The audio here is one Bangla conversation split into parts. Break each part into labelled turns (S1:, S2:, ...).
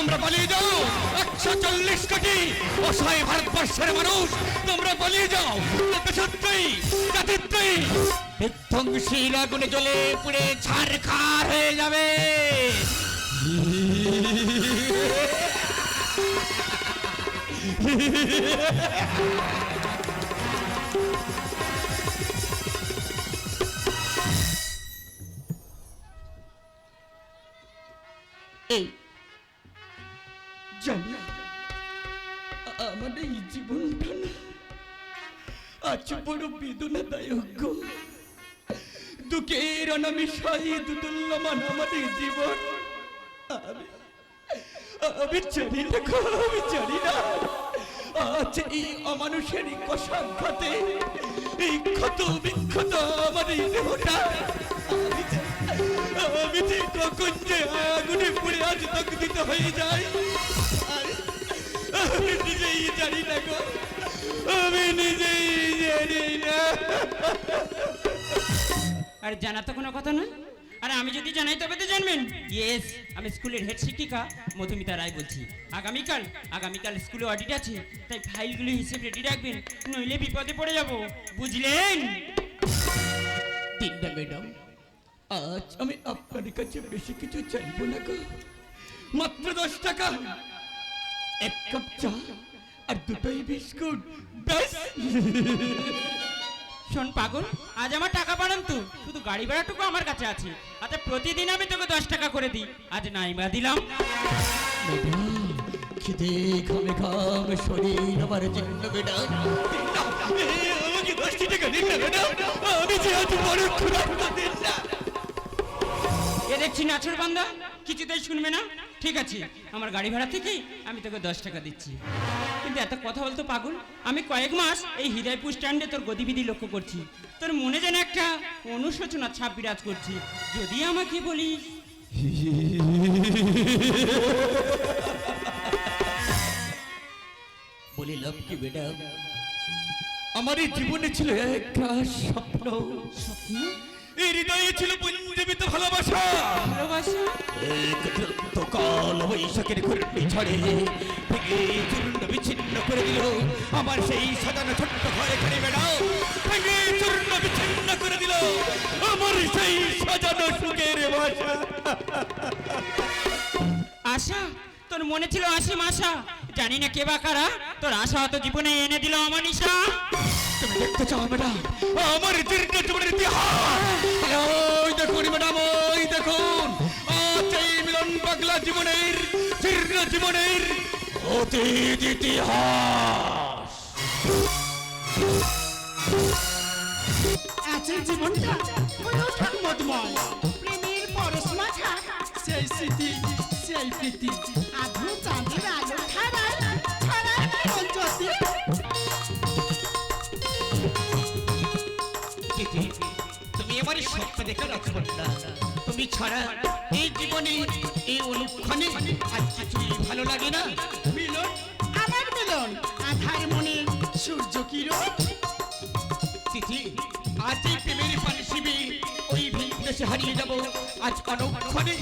S1: তোমরা পালিয়ে যাও। একশো চল্লিশ কোটি অসহায় ভারতবর্ষের মানুষ, তোমরা পালিয়ে যাও। সত্যি জাতিত্বই বিধ্বংসীর আগুনে জ্বলে পুড়ে ছারখার হয়ে যাবে।
S2: এই বড় বেদনাদায়ক দুঃখের অনামিশাই দুদুল্যমান আমার এই জীবন। আমি এই অমানুষের কষাঘাতে, এই ক্ষত বিক্ষত আমার এই দেহটা, আমি যে- আগুনে পুড়ে আজ হয়ে যায় নিজেই জানি না গো। আমি নিজেই জানি না।
S3: আরে জানা তো কোনো কথা নয়। আরে আমি যদি জানাই তবে তো জানবেন। ইয়েস আমি স্কুলের হেড শিক্ষিকা মধুমিতা রায় বলছি। আগামীকাল আগামীকাল স্কুলে অডিট আছে তাই ফাইলগুলো হিসেব রেডি রাখবেন নইলে বিপদে পড়ে যাব। বুঝলেন?
S2: তিনটা ম্যাডাম আজ আমি আপনার কাছে বেশি কিছু চাইব না গো। মাত্র দশ টাকা। এক কাপ চা আর দুটোই বিস্কুট। ব্যাস।
S3: শোন পাগল আজ আমার টাকা পাঠান তো। শুধু গাড়ি ভাড়াটুকু আমার কাছে আছে। আচ্ছা প্রতিদিন আমি তোকে দশ টাকা করে দিই। আজ নাইবা দিলাম।
S2: ম্যাডাম খিদে ঘামে ঘাম শরীর আমার জন্য ম্যাডাম আমাকে দশটি টাকা দিন না আমি যে আজ বড় দিন না।
S3: এ দেখছি নাচুর বান্দা কিছুতেই শুনবে না। ঠিক আছে আমার গাড়ি ভাড়া থেকে আমি তোকে দশ টাকা দিচ্ছি। কিন্তু এত কথা বলতো পাগল? আমি কয়েক মাস এই হৃদয়পুর স্ট্যান্ডে তোর গতিবিধি লক্ষ্য করছি। তোর মনে যেন একটা অনুশোচনা ছাপ বিরাজ করছি। যদি আমাকে বলিস।
S2: বলিলাম কি ম্যাডাম? আমার এই জীবনে ছিল একটা স্বপ্ন।
S3: স্বপ্ন?
S2: এই হৃদয়ে ছিল পুঞ্জীবিত ভালোবাসা।
S3: ভালোবাসা?
S2: কাল বৈশাখের ঘূর্ণি ঝড়ে চূর্ণ বিচ্ছিন্ন করে দিল। আমার সেই সাজানো ছোট্ট ঘরে ঘরে বেড়াও। ভেঙে চূর্ণ বিচ্ছিন্ন করে দিল। আমার সেই সাজানো সুখের বাসা।
S3: আশা? তোর মনে ছিল আশিম আশা? জানি না কে বা কারা। তোর আশা হয়তো জীবনে এনে দিল আমার নিশা
S2: তুমি দেখতে চাও ম্যাডাম আমার দীর্ঘ জীবনের ইতিহাস। ওই দেখুন, ম্যাডাম, ওই দেখুন। আজ এই মিলন পাগলা জীবনের দীর্ঘ জীবনের অতীত ইতিহাস।
S4: আছে জীবনটা ওঠা মতময়। প্রেমের পরশ মাঝা, সেই স্মৃতি, সেই প্রীতি।
S2: দেখে তুমি ছাড়া এই জীবনে এই অনুক্ষণে আর কিছুই ভালো লাগে না।
S4: মিলন আমার মিলন। আধার মনে সূর্য কিরণ।
S2: তিথি প্রেমের পানি শিবে ওই ভিন দেশে হারিয়ে যাব। আজ অনুক্ষণে।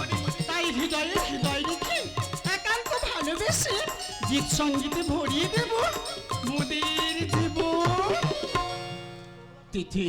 S4: তাই হৃদয়ে হৃদয় রেখে একান্ত ভালোবেসে গীত সঙ্গীতে ভরিয়ে দেব মোদের জীবন।
S2: তিথি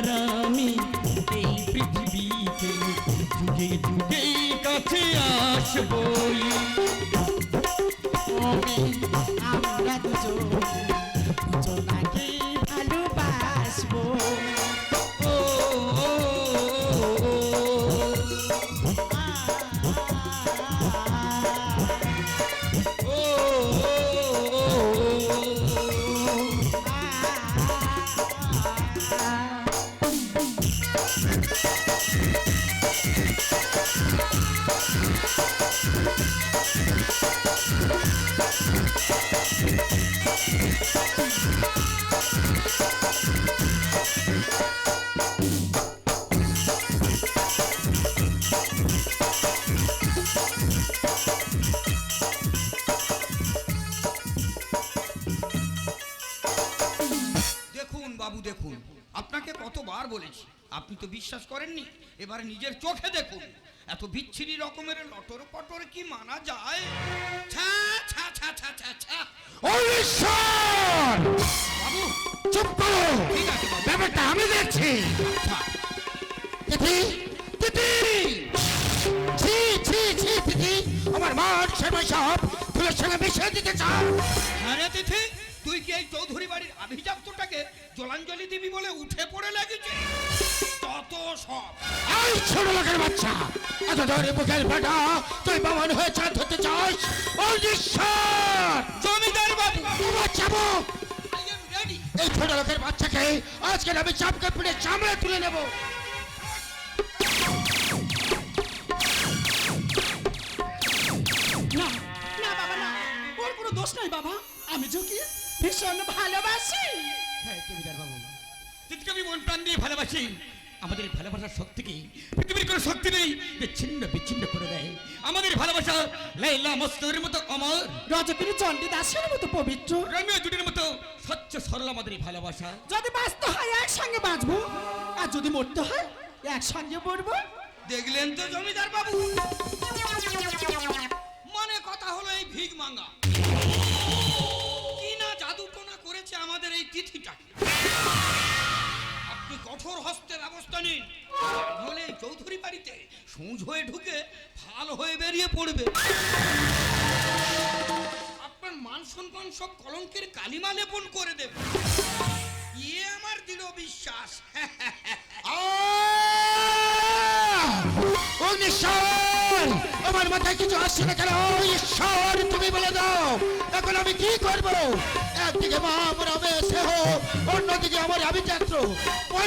S5: আপনি তো বিশ্বাস করেননি? এবারে নিজের চোখে দেখুন। এত বিচ্ছিরি রকমের লটর পটর কি মানা যায়? বাবু!
S1: চুপ করো!
S5: ঠিক আছে
S1: ব্যাপারটা আমি দেখছি।
S5: আচ্ছা।
S1: আমার মার সেবা সব। ফুলের সঙ্গে মিশিয়ে দিতে চাও।
S5: হ্যাঁ তিথি। তুই কি এই চৌধুরী বাড়ির আভিজাত্যটাকে জলাঞ্জলি দিবি বলে উঠে পড়ে লেগেছে তত সব।
S1: এই ছোট লোকের বাচ্চা এত ধরে বুকের ফাটা তুই বামন হয়ে চাঁদ ধরতে চাস? ও ঈশ্বর
S5: জমিদার বাবু। এম রেডি
S1: এই ছোট লোকের বাচ্চাকে আজকে আমি চাপকে পিড়ে চামড়ে তুলে নেব।
S4: না না বাবা না। ওর কোনো দোষ নাই বাবা। আমি যোগী ভীষণ ভালোবাসি।
S1: হ্যাঁ জমিদার বাবু তিথিকে আমি মন প্রাণ দিয়ে ভালোবাসি আমাদের ভালোবাসার শক্তিকে পৃথিবীর কোনো শক্তি নেই যে ছিন্ন বিচ্ছিন্ন করে দেয়। আমাদের ভালোবাসা লাইলা মস্তুর মতো অমর
S4: রজকিনী চণ্ডী দাসের মতো পবিত্র।
S1: রমিও জুটির মতো স্বচ্ছ সরল আমাদের ভালোবাসা।
S4: যদি বাঁচতে হয় একসঙ্গে বাঁচবো। আর যদি মরতে হয় একসঙ্গে মরবো।
S5: দেখলেন তো জমিদার বাবু। মানে কথা হলো এই ভিগ মাঙ্গা। তিথিটাকে। আপনি কঠোর হস্তে ব্যবস্থা নিন। নাহলে চৌধুরী বাড়িতে সূঝ হয়ে ঢুকে ফাল হয়ে বেরিয়ে পড়বে। আপনার মান সম্মান সব কলঙ্কের কালিমা লেপন করে দেবে। ইয়ে আমার দৃঢ় বিশ্বাস।
S1: আমার মাথায় কিছু আসছে না কেন? ঈশ্বর তুমি বলে দাও। এখন আমি কি করব? একদিকে মা আমার হবে সেহ অন্যদিকে আমার আমি যাত্র ও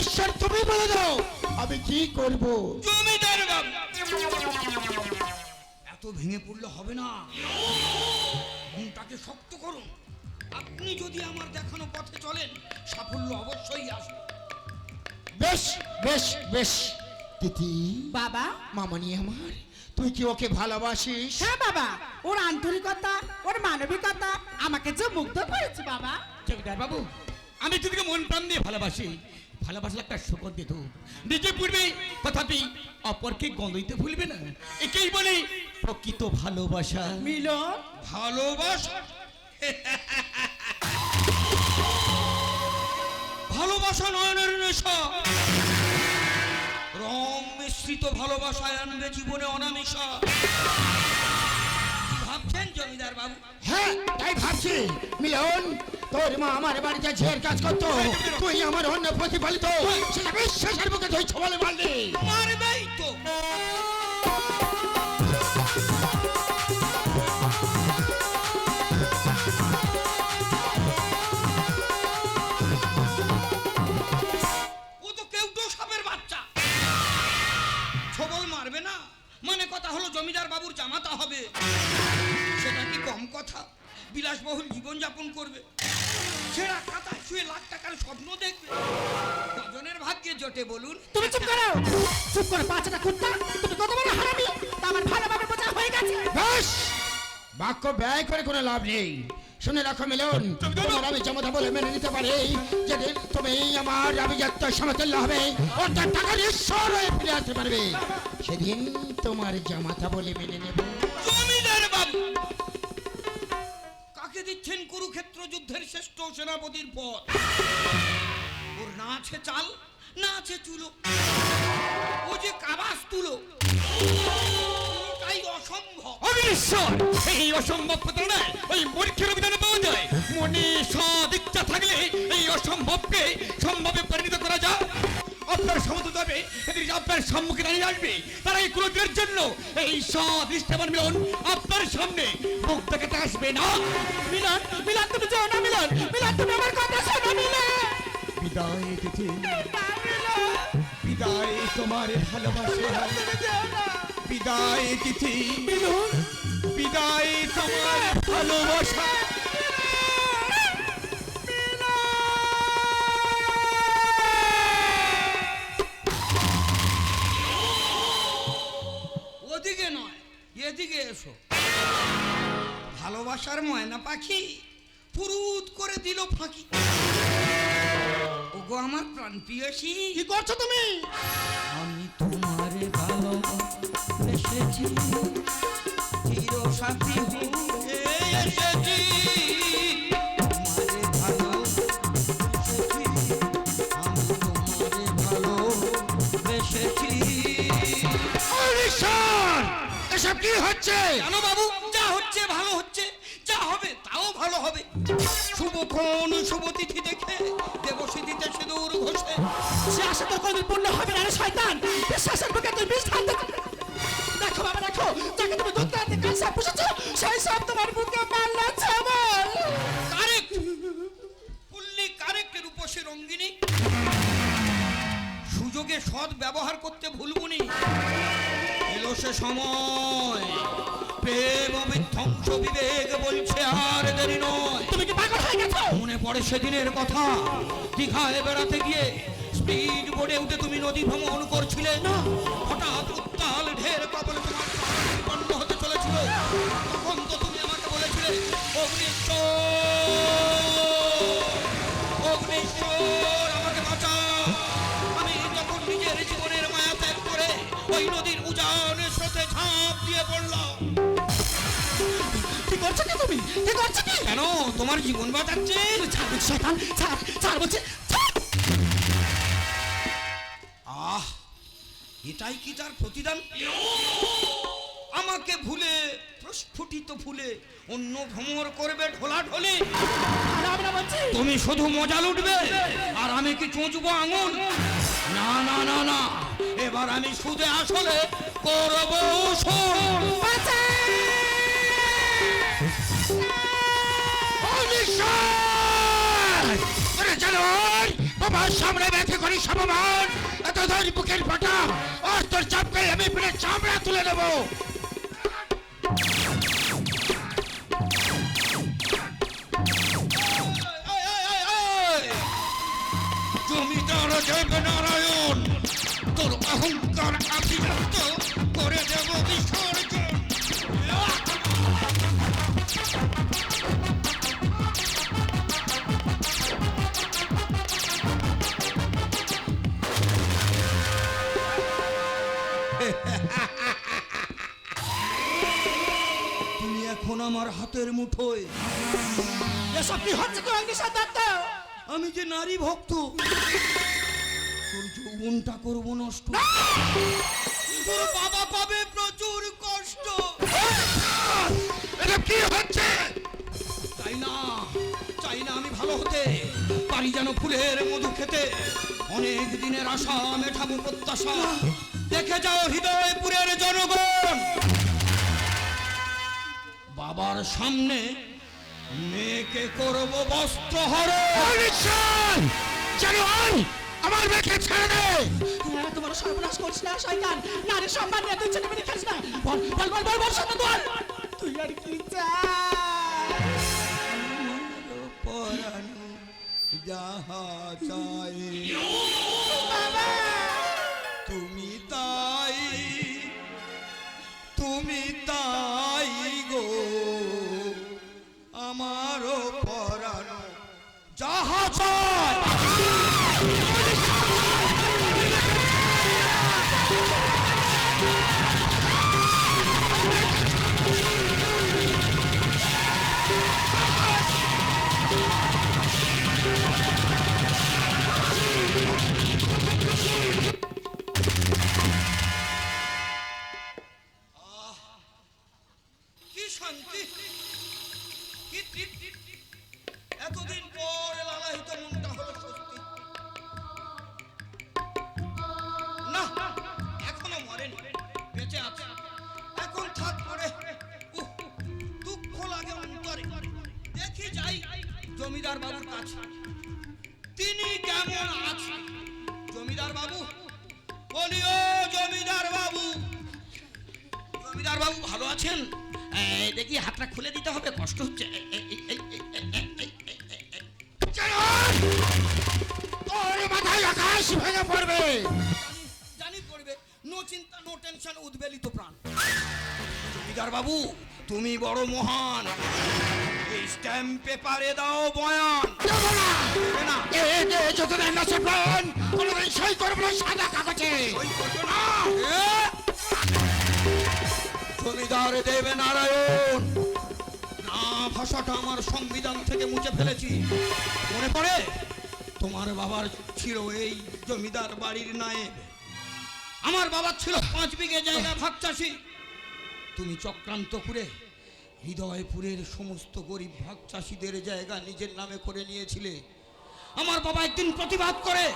S1: তুমি বলে দাও। আমি কি করব?
S5: জমিদার এত ভেঙে পড়লে হবে না। মনটাকে শক্ত করুন। আপনি যদি আমার দেখানো পথে চলেন সাফল্য অবশ্যই আসবে।
S1: বেশ বেশ বেশ। তিথি
S4: বাবা।
S1: মামনি আমার। তুই কি ওকে ভালোবাসিস?
S4: হ্যাঁ বাবা ওর আন্তরিকতা ওর মানবিকতা আমাকে যে মুগ্ধ করেছে বাবা।
S1: জমিদার বাবু আমি তোকে মন প্রাণ দিয়ে ভালোবাসি। ভালোবাসলে একটা শকত দিত নিজে পূর্বে তথাপি অপরকে গন্ধইতে ভুলবে না। একেই বলে প্রকৃত ভালোবাসা।
S4: মিল
S5: ভালোবাসা? ভালোবাসা নয়নের নেশা। রং মিশ্রিত ভালোবাসায় আনবে জীবনে অনামিশা ভাবছেন জমিদার বাবু?
S1: হ্যাঁ তাই ভাবছি। মিলন তোর মা আমার বাড়িতে ঝের কাজ করতো। তুই আমার অন্য প্রতিফলিত সেটা বিশ্বাসের মুখে তুই ছবলে মারলি। নেই শুনে রাখো মিলন তোমার আমি জামাতা বলে মেনে নিতে পারি। তুমি আমার আভিজাত্য সমতুল্য হবে অর্থাৎ টাকার ঈশ্বর হয়ে ফিরে আসতে পারবে। সেদিন তোমার জামাতা বলে মেনে নেব।
S5: জমিদার বাবু কাকে দিচ্ছেন কুরুক্ষেত্র যুদ্ধের শ্রেষ্ঠ সেনাপতির পদ? ওর না আছে চাল না আছে চুলো। ও যে কাবাস তুলো। অসম্ভব।
S1: এই অসম্ভব প্রতারণায় ওই মূর্খের অভিধানে পাওয়া যায়। মনে সদ ইচ্ছা থাকলে এই অসম্ভবকে সম্ভবে পরিণত করা যায়। আপনার সমতুল হবে এদের আপনার সম্মুখে দাঁড়িয়ে আসবে তারা এই ক্রোধের জন্য এই সদ ইষ্টমান মিলন আপনার সামনে। মুখ দেখাতে আসবে না।
S4: মিলন মিলন তুমি যাও না মিলন। মিলন তুমি আমার কথা শোনো মিলন।
S1: বিদায় তিথি বিদায় তোমার ভালোবাসা। বিদায় তিথি। বিদায় তোমার ভালোবাসা।
S5: ভালোবাসার ময়না পাখি পুরুত করে দিল ফাঁকি। ওগো আমার প্রাণ প্রিয়সী।
S4: কি করছ তুমি?
S5: আমি তো চির সাথী হয়ে এসেছি। তোমারে ভালোবেসেছি আমি তোমারে ভালোবেসেছি
S1: এসব কি হচ্ছে?
S5: জানো বাবু যা হচ্ছে ভালো হচ্ছে যা হবে তাও ভালো হবে। শুভক্ষণ শুভ তিথি দেখে দেবসী দিতে সিঁদুর ঘষে।
S4: সে আশা তোর কোনদিন পূর্ণ হবে না রে শয়তান বিশ্বাসের বুকে তুই বিষ
S5: সময়। প্রেম বিধ্বংস বিবেক বলছে আর দেরি নয়।
S4: তুমি কি পাগল হয়ে গেছো?
S5: মনে পড়ে সেদিনের কথা। দীঘায় বেড়াতে গিয়ে স্পিড বোর্ডে উঠে তুমি নদী ভ্রমণ করছিলে। না। হঠাৎ উত্তাল ঢের কবলে তোমার বিপন্ন হতে চলেছিল। তখন তো তুমি আমাকে বলেছিলে অগ্নিশ্বর অগ্নিশ্বর আমাকে বাঁচাও। আমি তখন নিজের জীবনের মায়া ত্যাগ করে ওই ঝাঁপ দিয়ে পড়ল।
S4: কি করছ কি তুমি? কি করছ কি?
S5: কেন? তোমার জীবন বাঁচাচ্ছে?
S4: ছাড় বলছি শয়তান ছাড় ছাড় বলছি
S5: আহ এটাই কি তার প্রতিদান? আমাকে ভুলে প্রস্ফুটিত ফুলে অন্য ভ্রমর করবে ঢোলা ঢোলে। তুমি শুধু মজা লুটবে আর আমি কি চুঁচবো আঙুল? না না না না। এবার আমি সুদে আসলে করব
S1: বাবার সামনে ব্যথে করি সমমান এত ধর বুকের ফাটা অস্ত্র চাপকে আমি চামড়া তুলে দেবো।
S5: জয় নারায়ণ তোর অহংকার আভিজাত্য করে দেব বিসর্জন। তুমি এখন আমার হাতের মুঠোয়।
S4: এসব কি হচ্ছে
S5: আমি যে নারী ভক্ত তোর যৌবনটা করব নষ্ট। তোর বাবা পাবে প্রচুর কষ্ট।
S1: এটা কি হচ্ছে?
S5: চাই না চাই না আমি ভালো হতে পারি যেন ফুলের মধু খেতে। অনেক দিনের আশা মেঠাবো প্রত্যাশা। দেখে যাও হৃদয়পুরের জনগণ। বাবার সামনে মেয়েকে করব বস্ত্র
S1: অনিশ্চয় জানোয়ার আমার মেয়েকে ছেড়ে দে।
S4: তোমার সর্বনাশ করিস না শয়তান। নারীর সম্মান নিয়ে তুই ছেলে মেয়ে খাস না বল বল বল বল বল সত্য বল। তুই আর কি চাস?
S5: পরানো যাহা চাই। বলছেন দেখি হাতটা খুলে দিতে হবে কষ্ট হচ্ছে তুমি বড় মহান স্ট্যাম্প পেপারে দাও বয়ান
S1: না সাদা কাগজে
S5: না জমিদার দেবে নারায়ণ না, ভাষাটা আমার সংবিধান থেকে মুছে ফেলেছি। মনে পড়ে? তোমার বাবার ছিল এই জমিদার বাড়ির নায়েব আমার বাবার ছিল পাঁচ বিঘে জায়গা ভাগ চাষি। তুমি চক্রান্ত করে হৃদয়পুরের সমস্ত গরিব ভাগ চাষিদের জায়গা নিজের নামে করে নিয়েছিলে। আমার বাবা একদিন প্রতিবাদ করে,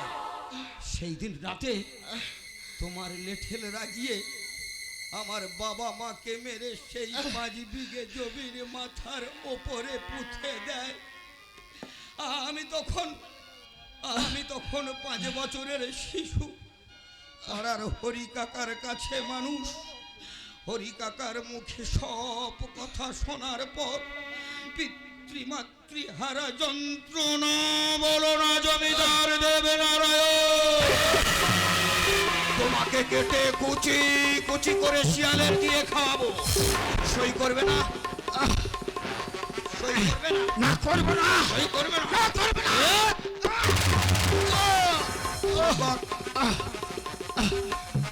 S5: সেই দিন রাতে তোমার লেঠেল রাগিয়ে আমার বাবা মাকে মেরে সেই পাঁচ বিঘে জমির মাথার ওপরে পুঁতে দেয়। আমি তখন আমি তখন পাঁচ বছরের শিশু। পাড়ার হরি কাকার কাছে মানুষ, হরি কাকার মুখে সব কথা শোনার পর পিতৃমাতৃহারা যন্ত্রণা বলো না জমিদার দেবে নারায়ণ তোমাকে কেটে কুচি কুচি করে শিয়ালের দিয়ে খাওয়াবো। সই করবে না। সই করবে না।
S1: না করব না।
S5: সই করবে না।
S1: না করব না।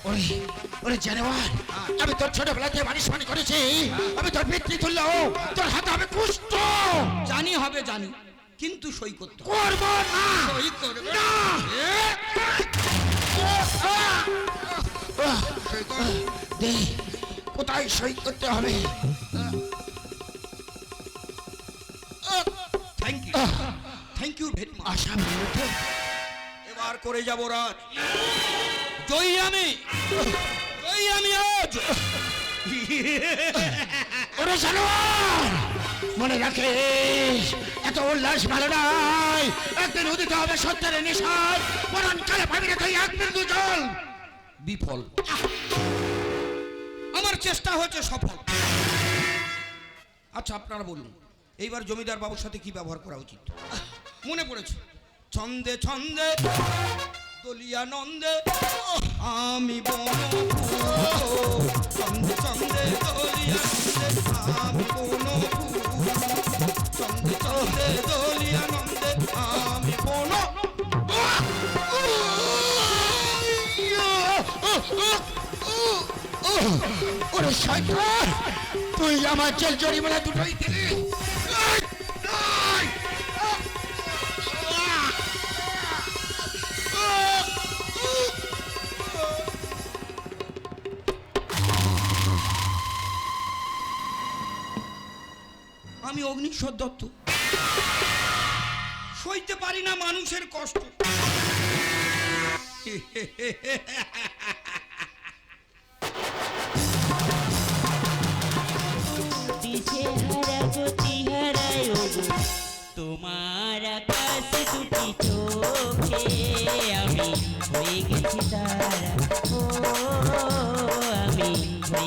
S1: ওরে ওরে জানোয়ার আমি তোর ছোটবেলাতে মানুষ মনে করেছি আমি তোর পিতৃ তুল্য তোর হাতে আমি কুষ্ট
S5: জানি হবে জানি। কিন্তু সই করতে হবে।
S1: করব না।
S5: সই করবে
S1: না। দে কোথায় সই করতে হবে?
S5: Thank you thank you very much এবার করে যাব রাজ। জয়ী আমি। জয়ী আমি আজ।
S1: ওরে জানোয়ার মনে রাখে এত উল্লাস ভালো নয়। একদিন উদিত হবে সত্যের নিশান মরণ কালে পাবি না তুই এক বিন্দু জল।
S5: বিফল। আমার চেষ্টা হচ্ছে সফল। আচ্ছা আপনারা বলুন, এইবার জমিদার বাবুর সাথে কি ব্যবহার করা উচিত? মনে পড়েছে, ছন্দে ছন্দে, দলিয়া নন্দে, আমি বন ছন্দে আমি বন ছন্দে ছন্দে
S1: ওরে শয়তান, তুই আমার জেল জরিমানা দুটোই দিলি!
S5: আমি অগ্নিশ্বর দত্ত। সইতে পারি না মানুষের কষ্ট।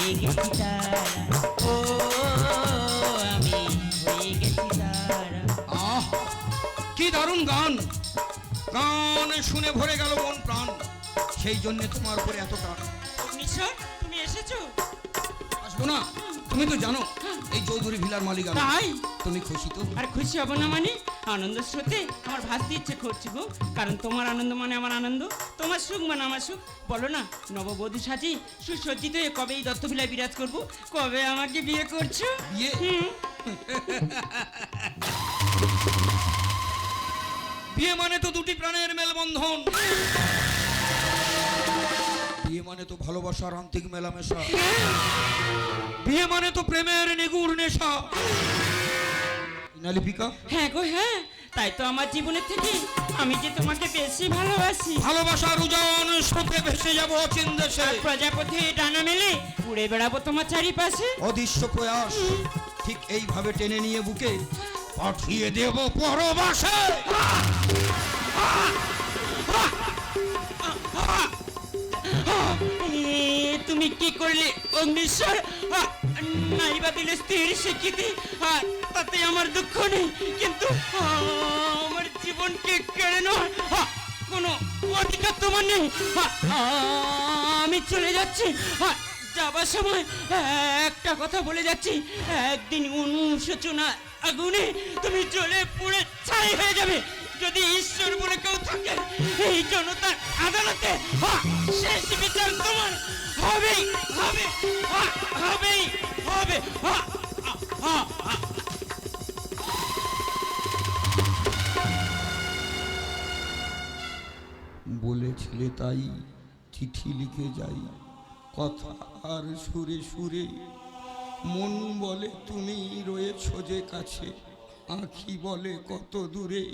S6: হয়ে
S5: কি দারুণ গান গান শুনে ভরে গেল মন প্রাণ সেই জন্য তোমার উপরে এত টান
S3: অগ্নিশ্বর তুমি এসেছ
S5: আসব না তুমি তো জানো এই চৌধুরী ভিলার মালিক আমি।
S3: তাই?
S5: তুমি খুশি তো?
S3: আর খুশি হব না মানে? আনন্দ স্রোতে আমার ভাসতে ইচ্ছে করছে গো। কারণ তোমার আনন্দ মানে আমার আনন্দ। তোমার সুখ মানে আমার সুখ। বলো না নববধূ সাজি সুসজ্জিত হয়ে কবে এই দত্তভিলায় বিরাজ করব? কবে আমাকে বিয়ে করছ?
S5: বিয়ে? বিয়ে মানে তো দুটি প্রাণের মেলবন্ধন। বিয়ে মানে তো ভালোবাসার আন্তিক মেলামেশা। বিয়ে মানে তো প্রেমের নিগুড় নেশা। লিপিকা
S3: হ্যাঁ গো হ্যাঁ তাই তো আমার জীবনের থেকে আমি যে তোমাকে বেশি ভালোবাসি।
S5: ভালোবাসার উজান স্রোতে ভেসে যাব অচিন দেশে।
S3: প্রজাপতি ডানা মেলে উড়ে বেড়াবো তোমার চারিপাশে।
S5: অদৃশ্য প্রয়াস ঠিক এইভাবে টেনে নিয়ে বুকে পাঠিয়ে দেব পরবাসে।
S3: এ, তুমি কি করলে অগ্নিশ্বর নাইবা দিলে স্ত্রীর স্বীকৃতি তাতে আমার দুঃখ নেই, কিন্তু আমার জীবনকে কেড়ে নেওয়ার কোনো অধিকার তোমার নেই। আমি চলে যাচ্ছি। যাবার সময় একটা কথা বলে যাচ্ছি। একদিন অনুশোচনা আগুনে তুমি জ্বলে পুড়ে ছাই হয়ে যাবে। যদি ঈশ্বর বলে কেউ থাকে এই জনতার আদালতে শেষ বিচার তোমার। হবে হবে হা, হা, হা।
S5: বলেছিলে তাই চিঠি লিখে যাই কথা আর সুরে সুরে। মন বলে তুমি রয়েছ যে কাছে আঁখি বলে কত দূরে।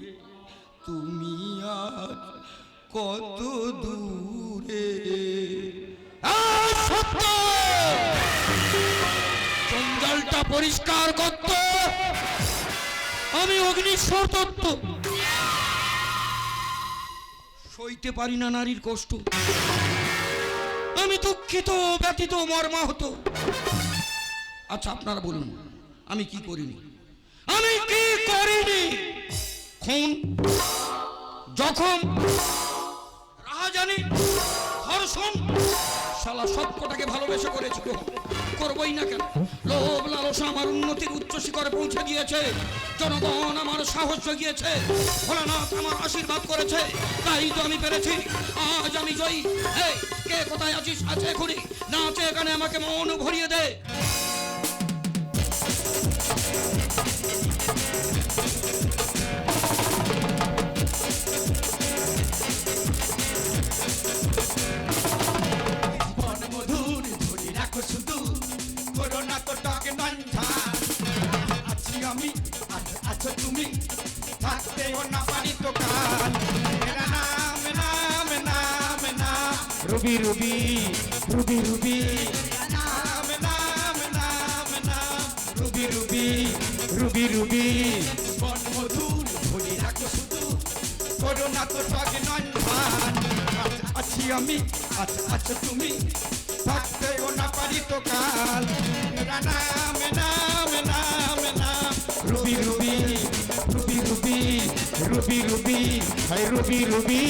S5: তুমি আজ কত দূরে?
S1: সত্য পরিষ্কার করত। আমি অগ্নিশ্বর তত্ত্ব।
S5: সইতে পারি না নারীর কষ্ট। আমি দুঃখিত, ব্যথিত, মর্মাহত। আচ্ছা আপনারা বলুন, আমি কি করিনি? আমি কি করিনি? খুন, জখম, রাহাজানি, ধর্ষণ, শালা সবকটাকে ভালোবেসে করেছিল। করবই না কেন? লোভ, লালসা আমার উন্নতির উচ্চ শিখরে পৌঁছে দিয়েছে। জনগণ আমার সাহস জগিয়েছে। ভোলানাথ আমার আশীর্বাদ করেছে। তাই তো আমি পেরেছি। আজ আমি জয়ী। এই, কে কোথায় আছিস? আছে এখনই। না আছে এখানে আমাকে মন ভরিয়ে দে।
S2: আমি আছ- তুমি থাকতেও না পারি তো কাল মেরা নাম নাম নাম নাম রুবি রুবি রুবি রুবি। নাম নাম নাম নাম রুবি রুবি রুবি রুবি। করোনা তো টকে নঞ্ঝান আছি আমি আচ্ছা আচ্ছা তুমি থাকতেও না পারি তো কাল নাম নাম নাম নাম Ruby Ruby Ruby Ruby Ruby Ruby hi Ruby Ruby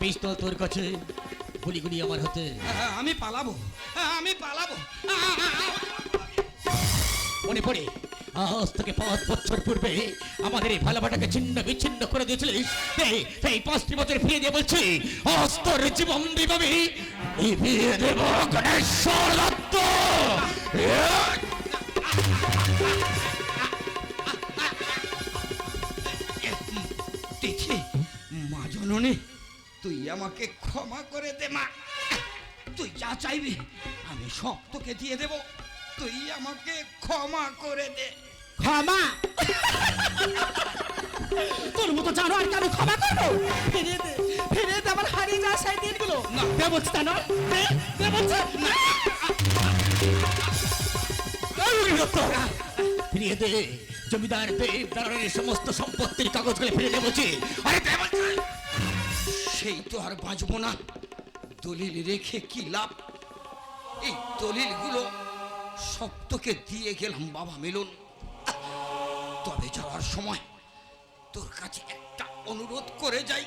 S5: পিস্তল
S7: তোর কাছে গুলি গুলি আমার হাতে।
S5: আমি পালাবো আমি পালাবো।
S7: মনে পড়ে আজ থেকে পাঁচ বছর পূর্বে আমাদের এই ভালোবাটাকে ছিন্ন বিচ্ছিন্ন করে দিয়েছিলিস। এই এই পাঁচটি বছর ফিরে দিয়ে বলছি আজ তোর জীবন বিভাবে নিভিয়ে দেব গণেশ্বর দত্ত।
S5: মা জননী তুই আমাকে ক্ষমা করে দে মা। তুই যা চাইবি আমি সব তোকে দিয়ে দেব। তুই আমাকে ক্ষমা করে দে।
S4: ক্ষমা? তোর মতো জানো আর কেন ক্ষমা করব? ফিরিয়ে দে ফিরিয়ে দে আমার হারিয়ে যাওয়া সেই দিনগুলো।
S5: না।
S4: দে বলছি তা নয় দে দে বলছি না
S7: ফিরিয়ে দে জমিদার দেব দাঁড়ানোর সমস্ত সম্পত্তির কাগজগুলো ফিরিয়ে দে বলছি। আরে দে বলছি।
S5: সেই তো আর বাঁচবো না। দলিল রেখে কি লাভ? এই দলিলগুলো সব তোকে দিয়ে গেলাম, বাবা মিলন। তবে যাওয়ার সময় তোর কাছে একটা অনুরোধ করে যাই।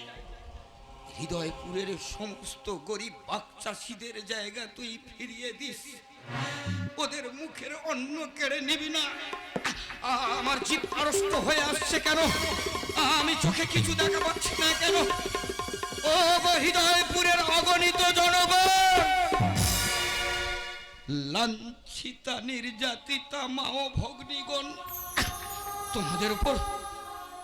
S5: হৃদয়পুরের সমস্ত গরিব বাচ্চাসীদের জায়গা তুই ফিরিয়ে দিস। ওদের মুখের অন্ন কেড়ে নিবি না। আমার জীব আড়ষ্ট হয়ে আসছে কেন? আমি চোখে কিছু দেখা পাচ্ছি না কেন? ও হৃদয়পুরের অগণিত জনগণ। লাঞ্ছিতা, নির্যাতিতা মা ও ভগ্নিগণ, তোমাদের উপর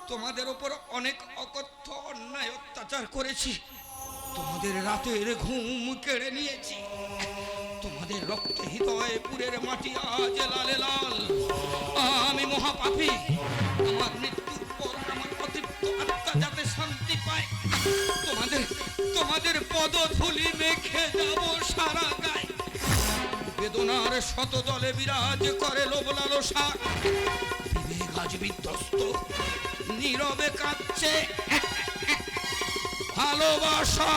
S5: তোমাদের উপর অনেক অকথ্য অন্যায় অত্যাচার করেছি। তোমাদের রাতের ঘুম কেড়ে নিয়েছি। তোমাদের রক্তে হৃদয়পুরের মাটি আজ লালে লাল। আমি মহাপাপী, আমার অতৃপ্ত আত্মা যাতে শান্তি পায়, তোমাদের তোমাদের পদধূলি মেখে যাব সারা গায়ে। বেদনার শত দলে বিরাজ করে লোবলালো শাক বিবেক আজ বিধ্বস্ত, নীরবে কাঁদছে। ভালোবাসা।